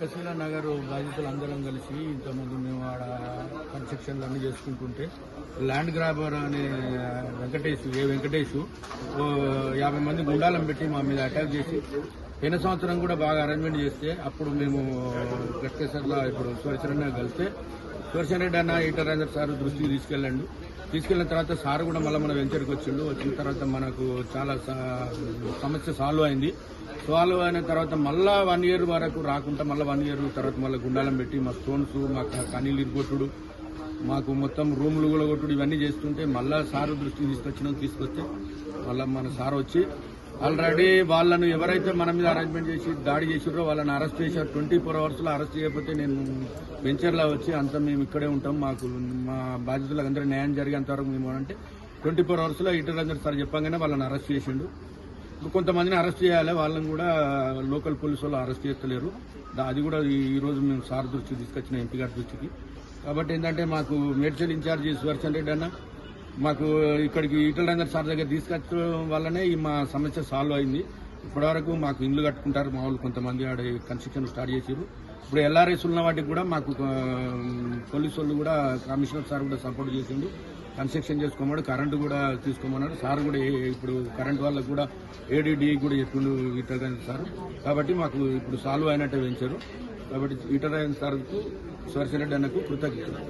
కశీల నగర్ బాధితులు అందరం కలిసి ఇంతకుముందు మేము ఆడ కన్స్ట్రక్షన్లు అన్ని చేసుకుంటుంటే ల్యాండ్ గ్రాబర్ అనే వెంకటేష్ ఏ వెంకటేష్ యాభై మంది గుండాలను పెట్టి మా మీద అటాక్ చేసి పోయిన సంవత్సరం కూడా బాగా అరేంజ్మెంట్ చేస్తే అప్పుడు మేము గట్కేశ్వర్లో ఇప్పుడు సురేశ్వరన్న కలిస్తే సురేశ్వర రెడ్డి అన్న ఈటరాజర్ సార్ దృష్టికి తీసుకెళ్ళండి. తీసుకెళ్ళిన తర్వాత సార్ కూడా మళ్ళీ మన వెంచర్కి వచ్చిండు. వచ్చిన తర్వాత మనకు చాలా సమస్య సాల్వ్ అయింది. సాల్వ్ అయిన తర్వాత మళ్ళా వన్ ఇయర్ వరకు రాకుండా మళ్ళీ వన్ ఇయర్ తర్వాత మళ్ళీ గుండాలం పెట్టి మా స్టోన్స్ మా కనీళ్ళు ఇరుగొట్టుడు మాకు మొత్తం రూములు కూడా కొట్టుడు ఇవన్నీ చేస్తుంటే మళ్ళా సారు దృష్టికి తీసుకొచ్చినాం తీసుకొస్తే మళ్ళీ మన సార్ వచ్చి ఆల్రెడీ వాళ్ళను ఎవరైతే మన మీద అరేంజ్మెంట్ చేసి దాడి చేసిరో వాళ్ళని అరెస్ట్ చేశారు. ట్వంటీ ఫోర్ అవర్స్లో అరెస్ట్ చేయకపోతే నేను వెంచర్లో వచ్చి అంతా మేము ఇక్కడే ఉంటాం. మాకు మా బాధితులకు అందరూ న్యాయం జరిగేంతవరకు మేము అంటే ట్వంటీ ఫోర్ అవర్స్లో ఇటర్లందరూ ఇటర్ అందరూ సార్ చెప్పగానే వాళ్ళని అరెస్ట్ చేసిండు. కొంతమందిని అరెస్ట్ చేయాలి. వాళ్ళని కూడా లోకల్ పోలీసు వాళ్ళు అరెస్ట్ చేస్తలేరు. అది కూడా ఈ రోజు మేము సార్ దృష్టికి తీసుకొచ్చిన ఎంపీ గారి దృష్టికి. కాబట్టి ఏంటంటే మాకు మేడ్చల్ ఇన్ఛార్జ్ సుదర్శన్ రెడ్డి అన్న మాకు ఇక్కడికి ఈటల రంగర్ సార్ దగ్గర తీసుకొచ్చడం వల్లనే ఈ మా సమస్య సాల్వ్ అయింది. ఇప్పటివరకు మాకు ఇండ్లు కట్టుకుంటారు మా వాళ్ళు కొంతమంది ఆడ కన్స్ట్రక్షన్ స్టార్ట్ చేసారు ఇప్పుడు ఎల్ఆర్ఎస్ ఉన్న వాటికి కూడా మాకు పోలీసు వాళ్ళు కూడా కమిషనర్ సార్ కూడా సపోర్ట్ చేసిండు. కన్స్ట్రక్షన్ చేసుకోమన్నాడు కరెంటు కూడా తీసుకోమన్నాడు. సార్ కూడా ఇప్పుడు కరెంట్ వాళ్ళకు కూడా ఏడీడీ కూడా చెప్పిండు ఇటరైన సార్. కాబట్టి మాకు ఇప్పుడు సాల్వ్ అయినట్టే పెంచారు. కాబట్టి ఇటరైన సార్కు సుదర్శన్ రెడ్డి అన్నకు కృతజ్ఞతలు.